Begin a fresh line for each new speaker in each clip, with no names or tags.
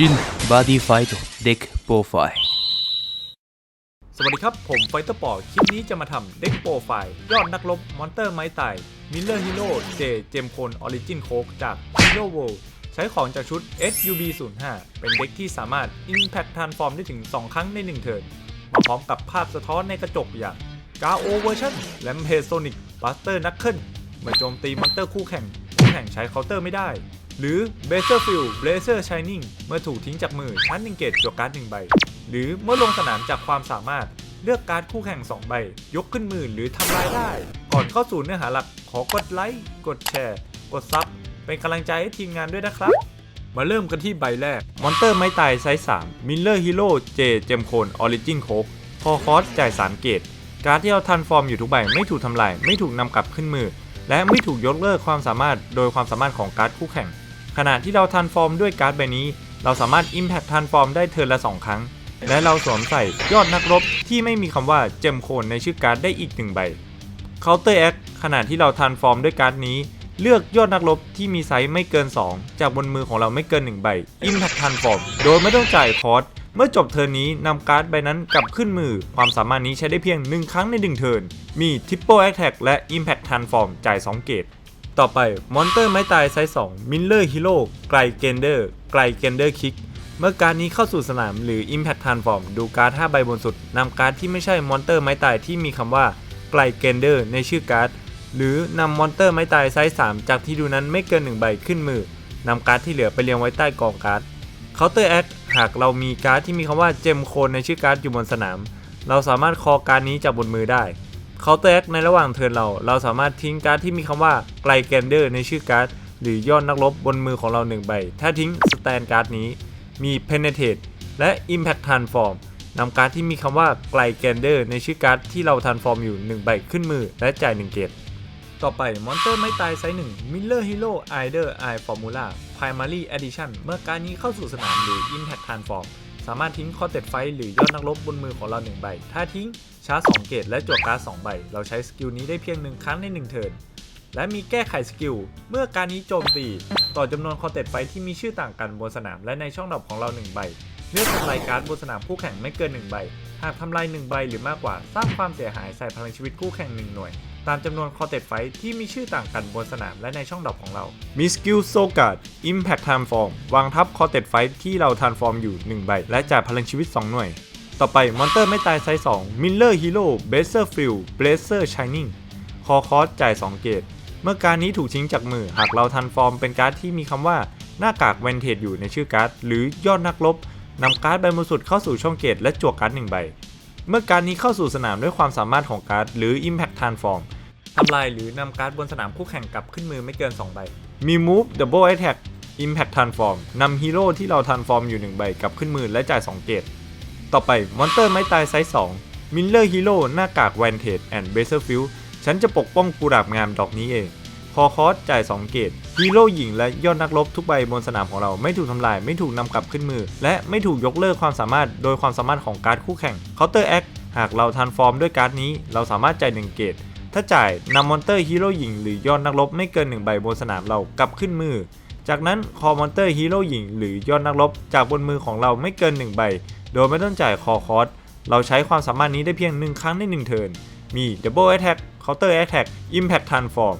ชินบอดี้ไฟต์เด็กโปรไฟล์
สวัสดีครับ ผมไฟเตอร์ปอคลิปนี้จะมาทำเด็กโปรไฟล์ยอดนักรบมอนเตอร์ไม้ตายมิลเลอร์ฮีโร่เจเจมโคนออริจินโคกจาก Hero World ใช้ของจากชุด SUB 0 5เป็นเด็กที่สามารถ Impact Transform ได้ถึง 2 ครั้งใน 1 เทิร์นมาพร้อมกับภาพสะท้อนในกระจกอย่าง g a o Version และ m p e Sonic Buster Knuckle เมื่อโจมตีมอนเตอร์คู่แข่งคู่แข่งใช้เคาน์เตอร์ไม่ได้ หรือ b a z e r Field Blazer Shining เมื่อถูกทิ้งจากมือชั้นหนึ่งเกตจวการ์ดหนึ่งใบ หรือเมื่อลงสนามจากความสามารถเลือกการ์ดคู่แข่ง 2 ใบ ยกขึ้นมือหรือทำลายได้ ก่อนเข้าสู่เนื้อหาหลักขอกดไลค์ กดแชร์ กดซับเป็นกำลังใจให้ทีมงานด้วยนะครับ มาเริ่มกันที่ใบแรก มอนเตอร์ไม้ตายไซส์3 Miller Hero J เจเจมโคนออริจินโคกพอคอสจ่าย 3 เกตการ์ดที่เราทันฟอร์มอยู่ทุกใบไม่ถูกทำลายไม่ถูกนำกลับขึ้นมือ และไม่ถูกยกเลิกความสามารถโดยความสามารถของการ์ดคู่แข่ง ขณะที่เราทันฟอร์มด้วยการ์ดใบนี้ เราสามารถ Impact ทันฟอร์มได้เทิร์นละ 2 ครั้ง และเราสวมใส่ยอดนักรบที่ไม่มีคำว่าเจมโคนในชื่อการ์ดได้อีกหนึ่งใบ Counter Act ขณะที่เราทันฟอร์มด้วยการ์ดนี้ เลือกยอดนักรบที่มีไซส์ไม่เกิน 2 จากบนมือของเราไม่เกิน 1 ใบ Impact ทันฟอร์มโดยไม่ต้องจ่ายคอร์สเมื่อจบเทิร์นนี้นำการ์ดใบนั้นกลับขึ้นมือ ความสามารถนี้ใช้ได้เพียง 1 ครั้งใน 1 เทิร์นมี Triple Attack และ Impact Transform จ่าย 2 เกต ต่อไปมอนเตอร์ไม้ตายไซส์2 Miller Hero ไกลเกนเดอร์ไกลเกนเดอร์คิกเมื่อการดนี้เข้าสู่สนามหรือ Impact Transform ดูการ์ด5ใบบนสุดนำการ์ดที่ไม่ใช่มอนเตอร์ไม้ตายที่มีคำว่าไกลเกนเดอร์ในชื่อการ์ด หรือนำมอนเตอร์ไม้ตายไซส์3จากที่ดูนั้นไม่เกิน 1 ใบขึ้นมือนำการ์ดที่เหลือไปเรียงไว้ใต้กองการ์ด Counter Act หากเรามีการ์ดที่มีคำว่าเจมโคนในชื่อการ์ดอยู่บนสนาม เราสามารถคอการ์ดนี้จากบนมือได้ Counter Act ในระหว่างเทิร์นเรา เราสามารถทิ้งการ์ดที่มีคำว่าไกลแกนเดอร์ในชื่อการ์ดหรือยอดนักรบบนมือของเรา1ใบ ถ้าทิ้งสแตนการ์ดนี้ มี Penetrate และ Impact Transform นำการ์ดที่มีคำว่าไกลแกนเดอร์ในชื่อการ์ดที่เราทันฟอร์มอยู่ 1 ใบขึ้นมือและจ่าย 1 เกตต่อไปมอนเตอร์ไม่ตายไซส์1 Miller Hero Either Eye Formula Primary Edition เมื่อการนี้เข้าสู่สนามหรือ Impact Transform สามารถทิ้งคอเต็ดไฟหรือยอดนักรบบนมือของเรา 1 ใบ ถ้าทิ้งชาร์จ2เกตและจวดการ์ด2ใบ เราใช้สกิลนี้ได้เพียง 1 ครั้งใน 1 เทิร์น และมีแก้ไขสกิล เมื่อการนี้โจมตี ต่อจำนวนคอเต็ดไฟที่มีชื่อต่างกันบนสนามและในช่องดรอปของเรา 1 ใบ เลือกทำลายการ์ดบนสนามคู่แข่งไม่เกิน 1 ใบ หากทำลาย 1 ใบหรือมากกว่า สร้างความเสียหายใส่พลังชีวิตคู่แข่ง 1 หน่วย ตามจำนวนคอเต็ดไฟที่มีชื่อต่างกันบนสนามและในช่องดรอปของเรา มีสกิลโซการ์ด Impact Transform วางทับคอเต็ดไฟที่เราทันฟอร์มอยู่ 1 ใบ และจ่ายพลังชีวิต 2 หน่วย ต่อไปมอนเตอร์ไม่ตายไซส์2 Miller Hero Blazer Field Blazer Shining คอคอสจ่าย 2 เกตเมื่อการนี้ถูกทิ้งจากมือ หากเราทันฟอร์มเป็นการ์ดที่มีคำว่าหน้ากากแวนเทจอยู่ในชื่อการ์ดหรือยอดนักรบนำการ์ดใบบนสุดเข้าสู่ช่องเกตและจวกการ์ดหนึ่งใบ เมื่อการนี้เข้าสู่สนามด้วยความสามารถของการ์ดหรือ Impact Transform ทำลายหรือนำการ์ดบนสนามคู่แข่งกลับขึ้นมือไม่เกิน 2 ใบ มี Move Double Attack Impact Transform นำฮีโร่ที่เรา Transform อยู่ 1 ใบกลับขึ้นมือและจ่าย 2 เกต ต่อไปมอนเตอร์ไม้ตายไซส์2 Miller Hero หน้ากาก Vantage and b a z e r Field ฉันจะปกป้องกุหลาบงามดอกนี้เอง คอคอสจ่าย 2 เกตฮีโร่หญิงและยอดนักรบทุกใบบนสนามของเราไม่ถูกทำลายไม่ถูกนำกลับขึ้นมือ และไม่ถูกยกเลิกความสามารถโดยความสามารถของการ์ดคู่แข่ง Counter Act หากเราทันฟอร์มด้วยการ์ดนี้ เราสามารถจ่าย1เกต ถ้าจ่ายนำมอนเตอร์ฮีโร่หญิงหรือยอดนักรบไม่เกิน1ใบบนสนามเรากลับขึ้นมือ จากนั้นคอมอนเตอร์ฮีโร่หญิงหรือยอดนักรบจากบนมือของเราไม่เกิน1ใบ โดยไม่ต้องจ่ายคอคอสเราใช้ความสามารถนี้ได้เพียง 1 ครั้งใน1เทิร์น มี Double Attack Counter Attack Impact Transform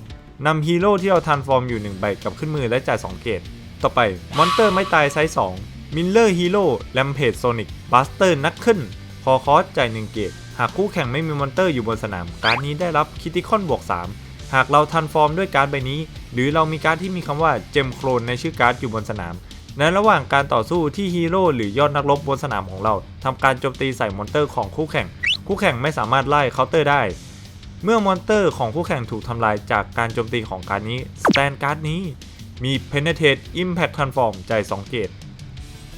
นำฮีโร่ที่เราทันฟอร์มอยู่ 1 ใบกลับขึ้นมือและจ่าย 2 เกต ต่อไปมอนเตอร์ไม่ตายไซส์2 Miller Hero Rampage Sonic Buster Knuckle คอคอสจ่าย 1 เกต หากคู่แข่งไม่มีมอนเตอร์อยู่บนสนาม การนี้ได้รับคิติคอนบวก 3 หากเราทันฟอร์มด้วยการ์ดใบนี้ หรือเรามีการดที่มีคำว่าเจมโครนในชื่อการ์ดอยู่บนสนาม ในระหว่างการต่อสู้ที่ฮีโร่หรือยอดนักรบบนสนามของเราทำการโจมตีใส่มอนเตอร์ของคู่แข่ง คู่แข่งไม่สามารถไล่เคาน์เตอร์ได้ เมื่อมอนเตอร์ของคู่แข่งถูกทำลายจากการโจมตีของการนี้สแตนการ์ดนี้ มี Penetrate Impact Transform จ่าย2เกต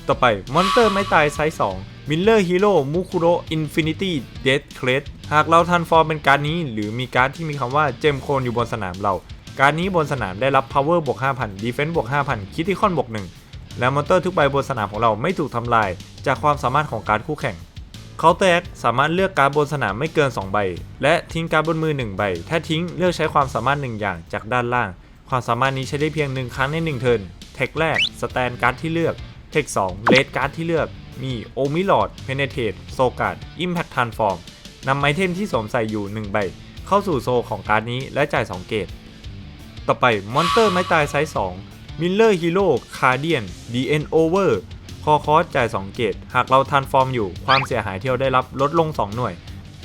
ต่อไปมอนเตอร์ไม่ตายไซส์2 Miller Hero Mukuro Infinity Death Crate หากเราทันฟอร์มเป็นการดนี้ หรือมีการดที่มีคำว่าเจมโคนอยู่บนสนามเรา การดนี้บนสนามได้รับ Power บวก5,000 Defense บวก5,000 Critical บวก1และมอนเตอร์ทุกใบบนสนามของเราไม่ถูกทำลาย จากความสามารถของการดคู่แข่ง Counter Act สามารถเลือกการดบนสนามไม่เกิน 2 ใบ และทิ้งการดบนมือ 1 ใบ ถ้าทิ้งเลือกใช้ความสามารถ 1 อย่างจากด้านล่าง ความสามารถนี้ใช้ได้เพียง 1 ครั้งใน 1 เทิร์นเทคแรกสแตนการ์ดที่เลือกเทค2เลดการ์ดที่เลือก มีโอมิลอดเพเนเทตโซการ์ดอิมแพคทานฟอร์มนำไอเทมที่สวมใส่อยู่ 1 ใบ เข้าสู่โซของการ์ดนี้และจ่าย 2 เกต ต่อไปมอนเตอร์ไม้ตายไซส์2มิลเลอร์ฮีโร่คาร์เดียนดีเอ็นโอเวอร์คอคอสจ่าย 2 เกต หากเราทันฟอร์มอยู่ความเสียหายที่เราได้รับลดลง 2 หน่วย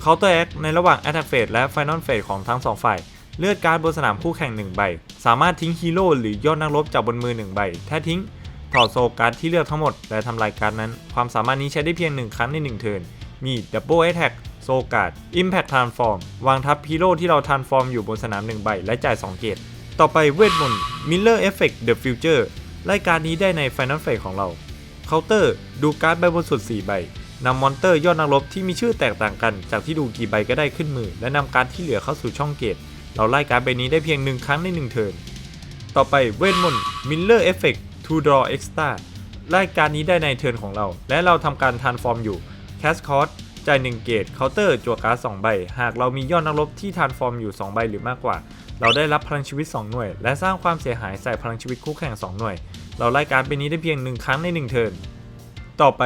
เคาน์เตอร์แอคในระหว่าง Attack Phase และ Final Phase ของทั้ง 2 ฝ่าย เลือดการ์ดบนสนามคู่แข่ง 1 ใบ สามารถทิ้งฮีโร่หรือยอดนักรบจากบนมือ 1 ใบ ถ้าทิ้ง ถอดโซการ์ดที่เลือกทั้งหมด และทำลายการ์ดนั้น ความสามารถนี้ใช้ได้เพียง 1 ครั้งใน 1 เทิร์น มี Double Attack โซการ์ด Impact Transform วางทับฮีโร่ที่เรา Transform อยู่บนสนาม 1 ใบ และจ่าย 2 เกต ต่อไปเวทมนต์ Miller Effect The Future รายการนี้ได้ใน Final Phase ของเราเคาน์เตอร์ดูการ์ดใบบนสุด 4 ใบนำมอนเตอร์ยอดนักรบที่มีชื่อแตกต่างกันจากที่ดูกี่ใบก็ได้ขึ้นมือ และนำการดที่เหลือเข้าสู่ช่องเกต เราไล่การ์ดใบนี้ได้เพียงหนึ่งครั้งในหนึ่งเทิร์น ต่อไปเวทมนต์ Miller Effect To Draw Extra ไล่การนี้ได้ในเทิร์นของเรา และเราทำการทานฟอร์มอยู่ Cast Cost จ่าย1เกตเคาน์เตอร์จั่วการ์ด2ใบ หากเรามียอดนักรบที่ทานฟอร์มอยู่ 2 ใบหรือมากกว่า เราได้รับพลังชีวิต 2 หน่วย และสร้างความเสียหายใส่พลังชีวิตคู่แข่ง 2 หน่วย เราไล่การ์ดใบนี้ได้เพียง 1 ครั้งใน 1 เทิร์น ต่อไป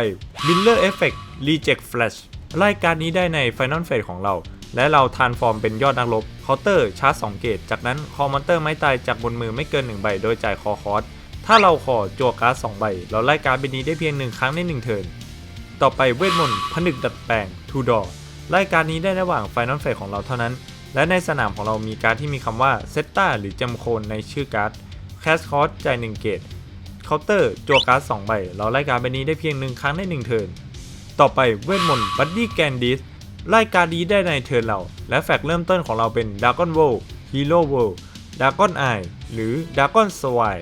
Miller Effect Reject Flash ไล่การดนี้ได้ใน Final Phase ของเราและเราทานฟอร์มเป็นยอดนักรบเคาน์เตอร์ชาร์จ2เกต จากนั้นคอมมอนเตอร์ไม้ตายจากบนมือไม่เกิน 1 ใบ โดยจ่ายคอคอส ถ้าเราขอจั่วการ์ด2ใบ เราไล่การดใบนี้ได้เพียง1ครั้งใน1เทิร์น ต่อไปเวทมนต์ผนึกดัดแปลง To Door ไล่การดนี้ได้ระหว่าง Final Phase ของเราเท่านั้น และในสนามของเรามีการดที่มีคำว่าเซตตาหรือจำโคนในชื่อการ์ด Cast Cost จ่าย1เกตเคาน์เตอร์จั่วการ์ด2ใบ เราไล่การดใบนี้ได้เพียง1ครั้งใน1เทิร์น ต่อไปเวทมนต์บัดดี้แกนดิสไล่การดนี้ได้ในเทิร์นเรา และแฟกเริ่มต้นของเราเป็นดากอนโวฮีโร่โวดากอนไอหรือดากอนสวาย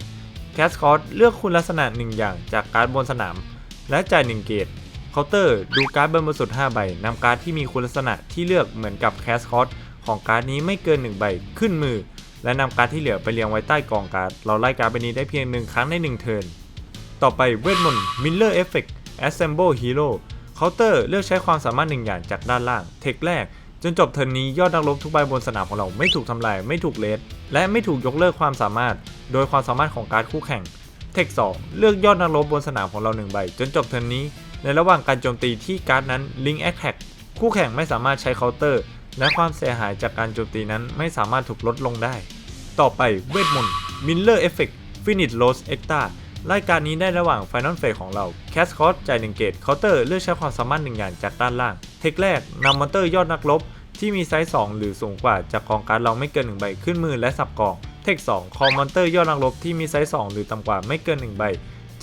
แคสคอร์เลือกคุณลักษณะ 1 อย่างจากการ์ดบนสนาม และจ่าย 1 เกตเคาน์เตอร์ดูการ์ดบนบนสุด 5 ใบนำการ์ดที่มีคุณลักษณะที่เลือกเหมือนกับแคสคอร์ของการ์ดนี้ไม่เกิน 1 ใบขึ้นมือ และนำการ์ดที่เหลือไปเรียงไว้ใต้กองการ์ดเราไล่การ์ดใบนี้ได้เพียง 1 ครั้งใน1เทิร์นต่อไปเวทมนต์ Miller Effect Assemble Hero เคาน์เตอร์เลือกใช้ความสามารถหนึ่งอย่างจากด้านล่าง เทคแรก จนจบเทิร์นนี้ยอดนักรบทุกใบบนสนามของเราไม่ถูกทำลายไม่ถูกเลสและไม่ถูกยกเลิกความสามารถ โดยความสามารถของการ์ดคู่แข่ง เทค 2 เลือกยอดนักรบบนสนามของเรา 1 ใบ จนจบเทิร์นนี้ ในระหว่างการโจมตีที่การ์ดนั้น Link Attack คู่แข่งไม่สามารถใช้เคาน์เตอร์ และความเสียหายจากการโจมตีนั้นไม่สามารถถูกลดลงได้ ต่อไปเวทมนต์ Miller Effect Finish Loss Extra รายการนี้ได้ระหว่าง Final Phase ของเรา Cast Cost จ่าย1เกตเคาน์เตอร์เลือกใช้ความสามารถหนึ่งอย่างจากด้านล่าง เทคแรกนำมอนเตอร์ยอดนักรบที่มีไซส์ 2 หรือสูงกว่าจากกองการดเราไม่เกิน1ใบขึ้นมือและสับกอง เทค2คอมมอนเตอร์ยอดนักรบที่มีไซส์ 2 หรือต่ำกว่าไม่เกิน 1 ใบ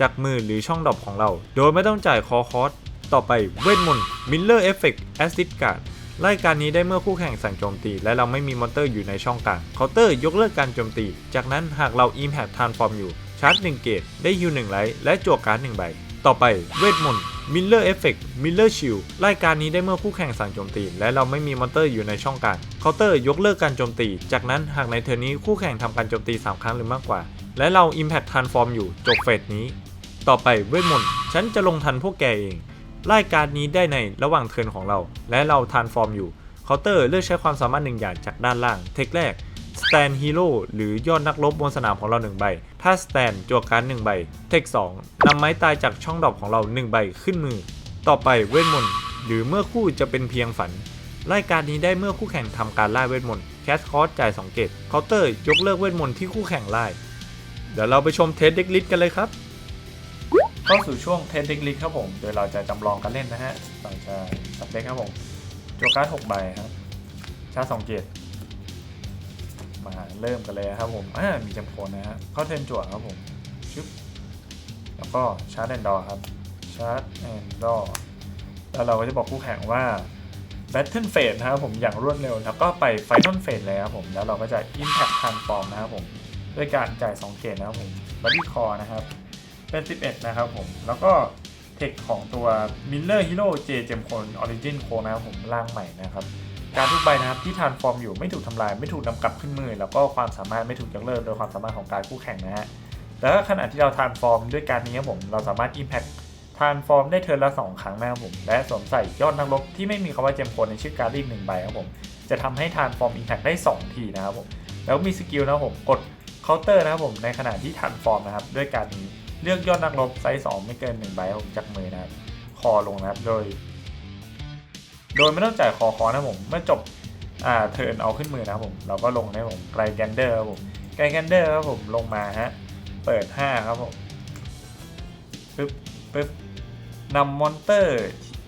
จากมือหรือช่องดรอปของเรา โดยไม่ต้องจ่ายคอคอสต่อไปเวทมนต์ Miller Effect Acid Guard รายการนี้ได้เมื่อคู่แข่งสั่งโจมตี และเราไม่มีมอนเตอร์อยู่ในช่องกลางเคาน์เตอร์ยกเลิกการโจมตี จากนั้นหากเรา Impact Transform อยู่ชาร์จ1เกตได้ฮิว1ไลท์และจั่วการ์ด1ใบ ต่อไปเวทมนต์ Miller Effect Miller Shield รายการนี้ได้เมื่อคู่แข่งสั่งโจมตี และเราไม่มีมอนเตอร์อยู่ในช่องกลางเคาน์เตอร์ยกเลิกการโจมตี จากนั้นหากในเทอร์นี้คู่แข่งทำการโจมตี 3 ครั้งหรือมากกว่า และเรา Impact Transform อยู่จบเฟสนี้ ต่อไปเวทมนต์ฉันจะลงทันพวกแกเองรายการนี้ได้ในระหว่างเทิร์นของเรา และเราทานฟอร์มอยู่เคาน์เตอร์เลือกใช้ความสามารถหนึ่งอย่างจากด้านล่าง เทคแรก Stand Hero หรือยอดนักรบบนสนามของเรา 1 ใบ ถ้า Stand จั่วการ์ด1ใบ เทค 2นำไม้ตายจากช่องดอปของเรา 1 ใบขึ้นมือ ต่อไปเวทมนต์หรือเมื่อคู่จะเป็นเพียงฝัน รายการนี้ได้เมื่อคู่แข่งทำการไล่เวทมนต์แคสคอสจ่าย2เกตเคาน์เตอร์ยกเลิกเวทมนต์ที่คู่แข่งไล่เดี๋ยวเราไปชมเทสเด็กลิสกันเลยครับเข้าสู่ช่วงเทสเด็กลิสครับผม โดยเราจะจำลองการเล่นนะฮะเราจะสับเด็กครับผมจั่วการ์ด6ใบครับ ชาร์จสองเกต มาเริ่มกันเลยครับผมอ่ามีจำโคนนะฮะเข้าเทนจั่วครับผมชึบแล้วก็ชาร์จแอนดอร์ครับชาร์จแอนดอร์แล้วเราก็จะบอกคู่แข่งว่า Battle Phase นะครับผมอย่างรวดเร็ว แล้วก็ไป Final Phase เลยครับผม แล้วเราก็จะ Impact Transform นะครับผม ด้วยการจ่าย 2เกตนะครับผม Body Core นะครับ เป็น 11 นะครับผม แล้วก็เทคของตัว Miller Hero J เจมโคน Origin Core นะครับผม ร่างใหม่นะครับ การทุกใบนะครับที่ทานฟอร์มอยู่ไม่ถูกทำลายไม่ถูกนำกลับขึ้นมือ แล้วก็ความสามารถไม่ถูกยกเลิกโดยความสามารถของการคู่แข่งนะฮะแล้วขณะที่เราทานฟอร์มด้วยการนี้ครับผมเราสามารถ Impact ทานฟอร์มได้เทิร์นละ 2 ครั้งนะครับผมและสวมใส่ยอดนักรบที่ไม่มีคำว่าเจมโคนในชื่อการ์ดอีกหนึ่งใบครับผมจะทำให้ทานฟอร์ม Impact ได้ 2 ทีนะครับผมแล้วมีสกิลนะครับผมกดเคาน์เตอร์นะครับผมในขณะที่ทานฟอร์มนะครับด้วยการนี้เลือกยอดนักรบไซส์สองไม่เกินหนึ่งใบครับผมจากมือนะครับคอลงนะครับโดย โดยไม่ต้องจ่ายคอคอนะผม เมื่อจบอ่าเทิร์นเอาขึ้นมือนะผม เราก็ลงนะผมไกลแกนเดอร์ครับผมไกลแกนเดอร์ครับผมลงมาฮะ เปิด 5 ครับผมปึ๊บปึ๊บนำมอนเตอร์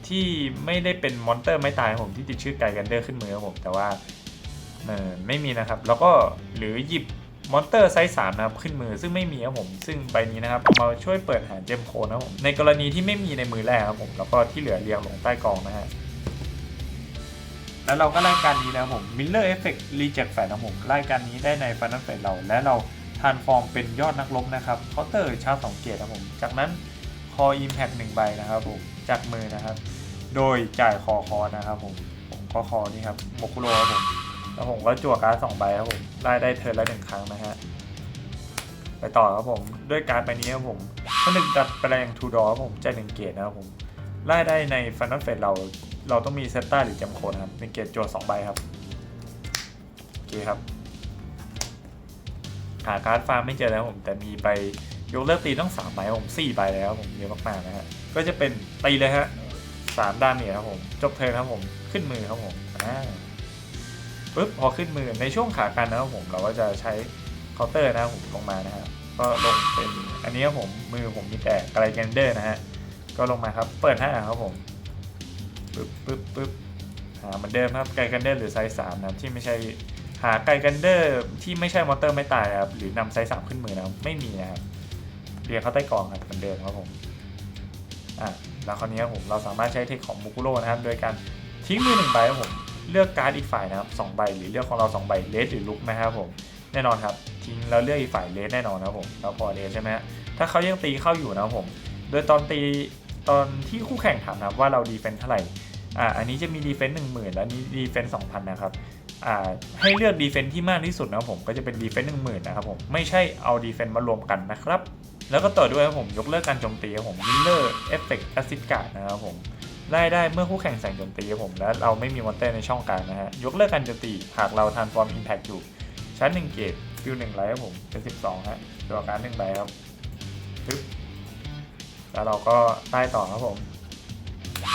ที่ไม่ได้เป็นมอนเตอร์ไม่ตายผมที่ติดชื่อไกลแกนเดอร์ขึ้นมือครับผม แต่ว่าเออไม่มีนะครับ แล้วก็หรือหยิบมอนเตอร์ไซส์สามนะครับขึ้นมือซึ่งไม่มีครับผมซึ่งใบนี้นะครับเอามาช่วยเปิดหาเจมโคนนะครับผมในกรณีที่ไม่มีในมือแรกครับผมแล้วก็ที่เหลือเรียงลงใต้กองนะฮะ แล้วเราก็ไล่การนี้นะครับผม Miller Effect Reject แฟนนะครับผมไล่การนี้ได้ในฟันนัลเฟสเรา และเราทานฟอร์มเป็นยอดนักลบนะครับเคาน์เตอร์ชาร์จสองเกียรติครับผม จากนั้นคอ Impact หนึ่งใบนะครับผมจากมือนะครับ โดยจ่ายคอคอนะครับผม ผมก็คอนี่ครับโมคุโรครับผมแล้วผมก็จั่วการ์ดสองใบครับผมได้ได้เทิร์นละหนึ่งครั้งนะฮะไปต่อครับผมด้วยการ์ดใบนี้ครับผมถ้าหนึ่งดัดแปลงทูดอครับผมใจหนึ่งเกตนะครับผมไล่ได้ในฟันนัลเฟสเรา เราต้องมีเซตต้าหรือจำโคนครับเป็นเกตจั่วสองใบครับโอเคครับ หาการ์ดฟาร์มไม่เจอแล้วผม แต่มีใบยกเลิกตีต้องสามใบผมสี่ใบแล้วผมเยอะมากๆนะฮะก็จะเป็นตีเลยฮะสามด้านเนี่ยครับผม จบเทิร์นครับผมขึ้นมือครับผมอ่าปุ๊บพอขึ้นมือในช่วงขากันนะครับผมเราก็จะใช้เคาน์เตอร์นะครับผมลงมานะฮะก็ลงเป็นอันนี้ครับผมมือผมมีแต่ไกลแกนเดอร์นะฮะก็ลงมาครับเปิดห้าครับผม ปุ๊บปุ๊บปุ๊บหาเหมือนเดิมครับไกลแกนเดอร์หรือไซส์สามนะที่ไม่ใช่หาไกลแกนเดอร์ที่ไม่ใช่มอเตอร์ไม่ตายครับหรือนำไซส์สามขึ้นมือนะไม่มีนะครับเรียงเข้าใต้กล่องครับเหมือนเดิมครับผมอะแล้วคราวนี้ครับผมเราสามารถใช้เทคของมุกุโร่นะครับโดยการทิ้งมือหนึ่งใบครับผมเลือกการ์ดอีกฝ่ายนะครับสองใบหรือเลือกของเราสองใบเลสหรือลุกนะครับผมแน่นอนครับทิ้งแล้วเลือกอีกฝ่ายเลสแน่นอนนะครับผมแล้วพอเลสใช่ไหมถ้าเขายังตีเข้าอยู่นะครับผม โดยตอนตี ตอนที่คู่แข่งถามนะครับว่าเราดีเฟนส์เท่าไหร่อ่าอันนี้จะมีดีเฟนส์หนึ่งหมื่นและนี้ดีเฟนส์สองพันนะครับอ่าให้เลือกดีเฟนส์ที่มากที่สุดนะครับผมก็จะเป็นดีเฟนส์หนึ่งหมื่นนะครับผมไม่ใช่เอาดีเฟนส์มารวมกันนะครับ แล้วก็ต่อด้วยผมยกเลิกการโจมตีผมมิลเลอร์เอฟเฟกต์แอซิดการ์ดนะครับผมไล่ได้เมื่อคู่แข่งแสงโจมตีผมและเราไม่มีมอนเตอร์ในช่องกลางนะฮะยกเลิกการโจมตีหากเราทานฟอร์มอิมแพคอยู่ชั้นหนึ่งเกตฟิวหนึ่งไลท์ครับผมเป็นสิบสองฮะตัวการหนึ่งใบครับปึ๊บ แล้วเราก็ไล่ต่อครับผม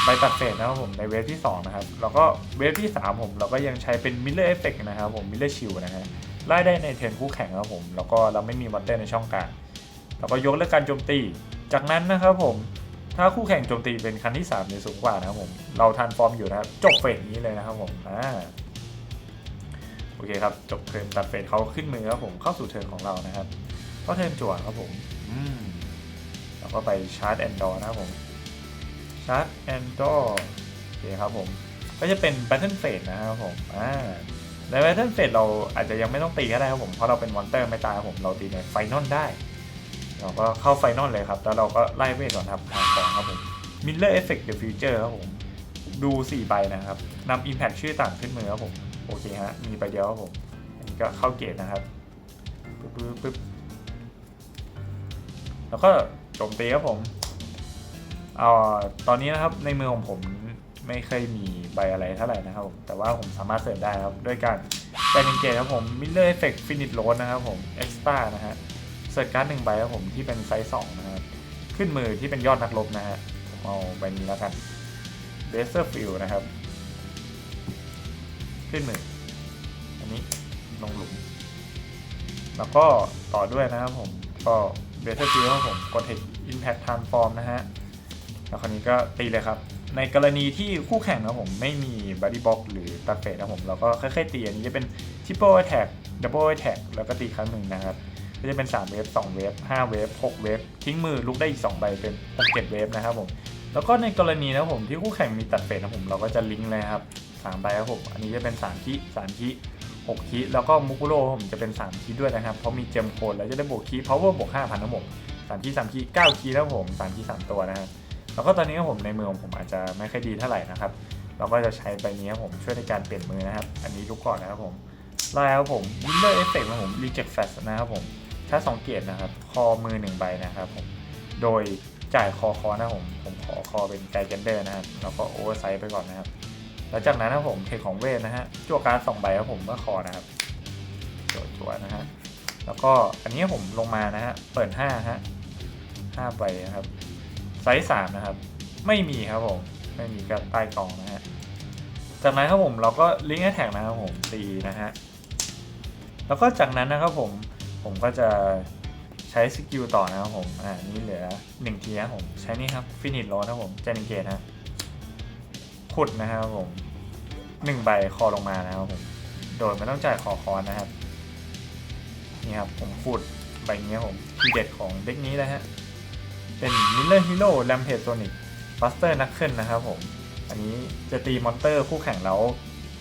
ใบตัดเศษนะครับผมในเวฟที่ 2 นะครับ แล้วก็เวฟที่ 3 ผมเราก็ยังใช้เป็นมิลเลอร์เอฟเฟกนะครับผมมิลเลอร์ชิลนะฮะไล่ได้ในเทนคู่แข่งครับผม แล้วก็เราไม่มีมอนเตอร์ในช่องกลางแล้วก็ยกเลิกการโจมตี จากนั้นนะครับผมถ้าคู่แข่งโจมตีเป็นคันที่3หรือสูงกว่านะครับผมเราทันฟอร์มอยู่นะครับจบเฟสนี้เลยนะครับผมอ่าโอเคครับจบเทิร์นตัดเฟสเขาขึ้นมือครับผมเข้าสู่เทิร์นของเรานะครับก็เทิร์นจั่วครับผมอืม แล้วก็ไปชาร์จแอนดอร์นะครับผมชาร์จแอนดอร์โอเคครับผมก็จะเป็นแบทเทิลเฟสนะครับผมอ่าในแบทเทิลเฟสเราอาจจะยังไม่ต้องตีก็ได้ครับผมเพราะเราเป็นมอนเตอร์ไม่ตายครับผมเราตีในไฟนอลได้ เราก็เข้าไฟนอลเลยครับแล้วเราก็ไล่เวทก่อนครับหางของครับผม Miller Effect the Future ครับผมดู4ใบนะครับนำ Impact ชื่อต่างขึ้นมือครับผมโอเคฮะมีใบเดียวครับผมอันนี้ก็เข้าเกตนะครับปึ๊บปึ๊บปึ๊บแล้วก็ โจมตีครับผมเอาตอนนี้นะครับในมือของผมไม่เคยมีใบอะไรเท่าไหร่นะครับผมแต่ว่าผมสามารถเสริมได้ครับด้วยการแบนเกตครับผม Miller Effect Finite Load นะครับผม Extra นะฮะเสิร์ชการ์ดหนึ่งใบครับผมที่เป็นไซส์สองนะครับขึ้นมือที่เป็นยอดนักรบนะฮะเอาใบนี้แล้วกันเบสเซอร์ฟิลนะครับ ขึ้นมืออันนี้ลงหลุม แล้วก็ต่อด้วยนะครับผมก็เบสเซอร์ฟิลครับผมกดเทค อิมแพคทานฟอร์มนะฮะ แล้วคราวนี้ก็ตีเลยครับ ในกรณีที่คู่แข่งนะผมไม่มีบัดดี้บ็อกหรือตัดเฟสนะผม เราก็ค่อยๆตีอันนี้จะเป็นทิปเปิลแท็กดับเบิลแท็กแล้วก็ตีครั้งหนึ่งนะครับ ก็จะเป็น 3 เวฟ 2 เวฟ 5 เวฟ 6 เวฟ ทิ้งมือลุกได้อีก 2 ใบเป็น 6 7 เวฟนะครับผม แล้วก็ในกรณีนะผมที่คู่แข่งมีตัดเฟสนะผมเราก็จะลิงก์เลยครับ3ใบครับผม อันนี้จะเป็น3คิ3คิ6คิแล้วก็มุกุโร่ผมจะเป็น 3คิด้วยนะครับ เพราะมีเจมโคนแล้วจะได้บวกคิ power บวก 5,000นะผม 3คิ3คิ9คิแล้วผม3คิ3ตัวนะครับแล้วก็ตอนนี้ครับผมในมือของผมอาจจะไม่ค่อยดีเท่าไหร่นะครับเราก็จะใช้ใบนี้ครับผมช่วยในการเปลี่ยนมือนะครับ อันนี้ลุกก่อนนะครับผมไล่ครับผม Winner Effect นะครับผม Reject Flash นะครับผมถ้าสองเกียรตินะครับ คอมือหนึ่งใบนะครับผมโดยจ่ายคอคอนะผมผมขอคอเป็นไกแกนเดอร์นะครับแล้วก็โอเวอร์ไซส์ไปก่อนนะครับแล้วจากนั้นนะผมเทคของเวทนะฮะจั่วการสองใบครับผมเมื่อคอนะครับจั่วจั่วนะฮะแล้วก็อันนี้ผมลงมานะฮะเปิดห้าฮะ 5ใบนะครับไซส์สามนะครับ ไม่มีครับผม ไม่มีกับใต้กล่องนะฮะจากนั้นครับผมเราก็ลิงก์แอ t แท็กนะครับผมตีนะฮะแล้วก็จากนั้นนะครับผมผมก็จะใช้สกิลต่อนะครับผม อ่า นี่เหลือ1ทีนะผม ใช้นี่ครับฟินิชโรนะครับผมเจนิเกตฮะขุดนะครับผมหนึ่งใบคอลงมานะครับผม โดยไม่ต้องจ่ายคอคอนนะครับ นี่ครับผมขุดใบนี้ผมทีเด็ดของเด็กนี้นะฮะ เป็นมิลเลอร์ฮีโร่แรมเพจโซนิกบัสเตอร์นักขึ้นนะครับผม อันนี้จะตีมอนเตอร์คู่แข่งแล้ว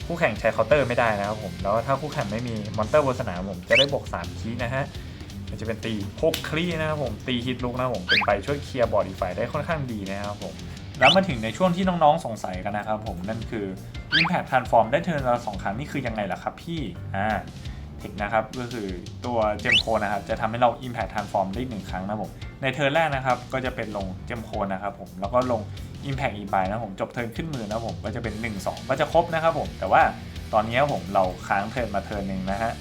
คู่แข่งใช้เคาน์เตอร์ไม่ได้นะครับผม แล้วถ้าคู่แข่งไม่มีมอนเตอร์บนสนามผมจะได้บวก3คีนะฮะมันจะเป็นตี6คลีนะครับผมตีฮิตลุกนะผมเป็นไปช่วยเคลียร์บอดี้ไฟได้ค่อนข้างดีนะครับผมแล้วมาถึงในช่วงที่น้องๆสงสัยกันนะครับผมนั่นคือ Impact Transform ได้เทิร์นละสองครั้งนี่คือยังไงล่ะครับพี่อ่าเทคนะครับก็คือตัวเจมโคนะครับจะทำให้เรา Impact Transform ได้หนึ่งครั้งนะผม ในเทิร์นแรกนะครับ ก็จะเป็นลงเจมโคนนะครับผมแล้วก็ลง Impact อีกใบนะผมจบเทิร์นขึ้นมือนะผมก็จะเป็น 1 2 ก็จะครบนะครับผมแต่ว่าตอนนี้ผมเราค้างเทิร์นมาเทิร์นหนึ่งนะฮะ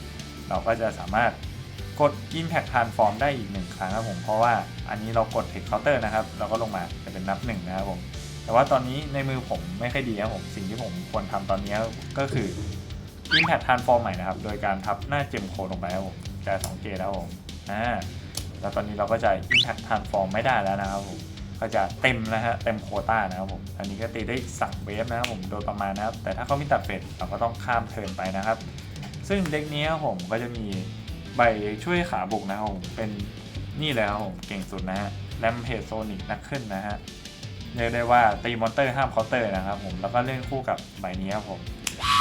เราก็จะสามารถกด Impact Transform ได้อีกหนึ่งครั้งครับผมเพราะว่าอันนี้เรากด Tech Counter นะครับเราก็ลงมาจะเป็นนับหนึ่งนะครับผมแต่ว่าตอนนี้ในมือผมไม่ค่อยดีครับผมสิ่งที่ผมควรทำตอนนี้ก็คือ Impact Transform ใหม่นะครับโดยการทับหน้าเจมโคลงไปครับผมจะสองเกตครับผมอ่า แล้วตอนนี้เราก็จะ Impact Transform ไม่ได้แล้วนะครับผมก็จะเต็มนะฮะเต็มโคต้านะครับผมอันนี้ก็ตีได้สั่งเวฟนะครับผมโดยประมาณนะครับ แต่ถ้าเขาไม่ตัดเฟดเราก็ต้องข้ามเทิร์นไปนะครับ ซึ่งเด็กนี้ครับผมก็จะมีใบช่วยขาบุกนะครับผมเป็นนี่เลยครับผมเก่งสุดนะฮะแรมเพจโซนิกนักขึ้นนะฮะเรียกได้ว่าตีมอนเตอร์ห้ามเคาน์เตอร์นะครับผมแล้วก็เล่นคู่กับใบนี้ครับผม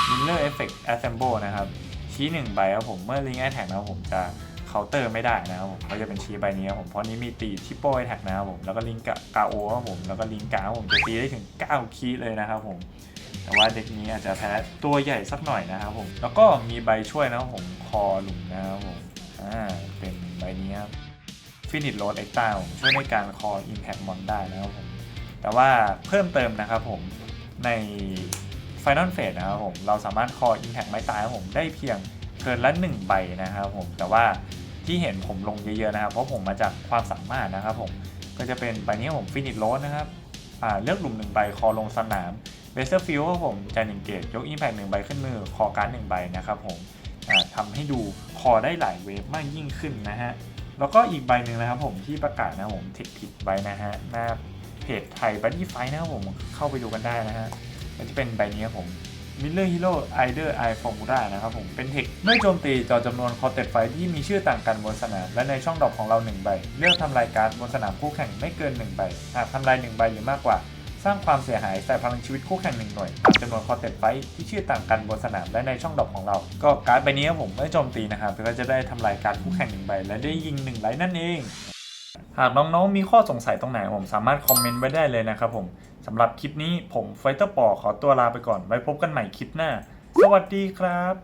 Miller Effect Assemble นะครับชี้หนึ่งใบครับผมเมื่อ Link Attack นะครับผมจะาน์เตอร์ไม่ได้นะครับผมก็จะเป็นชีใบนี้ครับผมเพราะนี้มีตีทิปโป้แท็กนะครับผมแล้วก็ลิงก์กับกาโอครับผมแล้วก็ลิงก์กาผมจะตีได้ถึง 9 คีเลยนะครับผมแต่ว่าเด็กนี้อาจจะแพ้ตัวใหญ่สักหน่อยนะครับผมแล้วก็มีใบช่วยนะครับผมคอหลุมนะครับผมอ่าเป็นใบนี้ครับฟินิชโรดเอ็กซ์ตาผมช่วยในการคออิมแพคมอนได้นะครับผมแต่ว่าเพิ่มเติมนะครับผมใน Final Phase นะครับผมเราสามารถคอ Impact ไม้ตายครับผมได้เพียงเทิร์นละ1ใบนะครับผมแต่ว่า ที่เห็นผมลงเยอะๆนะครับ เพราะผมมาจากความสามารถนะครับผมก็จะเป็นใบนี้ผมฟินิชโรสนะครับอ่าเลือกหลุมหนึ่งใบคอลงสนามเบสเซอร์ฟิลครับผมจานิงเกตยก Impact หนึ่งใบขึ้นมือคอการ์ดหนึ่งใบนะครับผมอ่าทำให้ดูคอได้หลายเวฟมากยิ่งขึ้นนะฮะแล้วก็อีกใบหนึ่งนะครับผมที่ประกาศนะผมเทคผิดใบนะฮะหน้าเพจไทยบัดดี้ไฟนะครับผมเข้าไปดูกันได้นะฮะมันจะเป็นใบนี้ครับผม Miller Hero Either Eye Formula นะครับผม เป็นเทคเมื่อโจมตีจอจำนวนคอเต็ดไฟที่มีชื่อต่างกันบนสนาม และในช่องดอปของเรา 1 ใบ เลือกทำลายการ์ดบนสนามคู่แข่งไม่เกิน 1 ใบ หากทำลาย 1 ใบหรือมากกว่า สร้างความเสียหายใส่พลังชีวิตคู่แข่งหนึ่งหน่วยตามจำนวนคอเต็ดไฟที่ชื่อต่างกันบนสนามและในช่องดอปของเรา ก็การ์ดใบนี้ครับผมเมื่อโจมตีนะครับก็จะได้ทำลายการดคู่แข่งหนึ่งใบ และได้ยิงหนึ่งไลท์นั่นเองหากน้องๆมีข้อสงสัยตรงไหนผมสามารถคอมเมนต์ไว้ได้เลยนะครับผม สำหรับคลิปนี้ผมไฟเตอร์ปอขอตัวลาไปก่อน ไว้พบกันใหม่คลิปหน้า สวัสดีครับ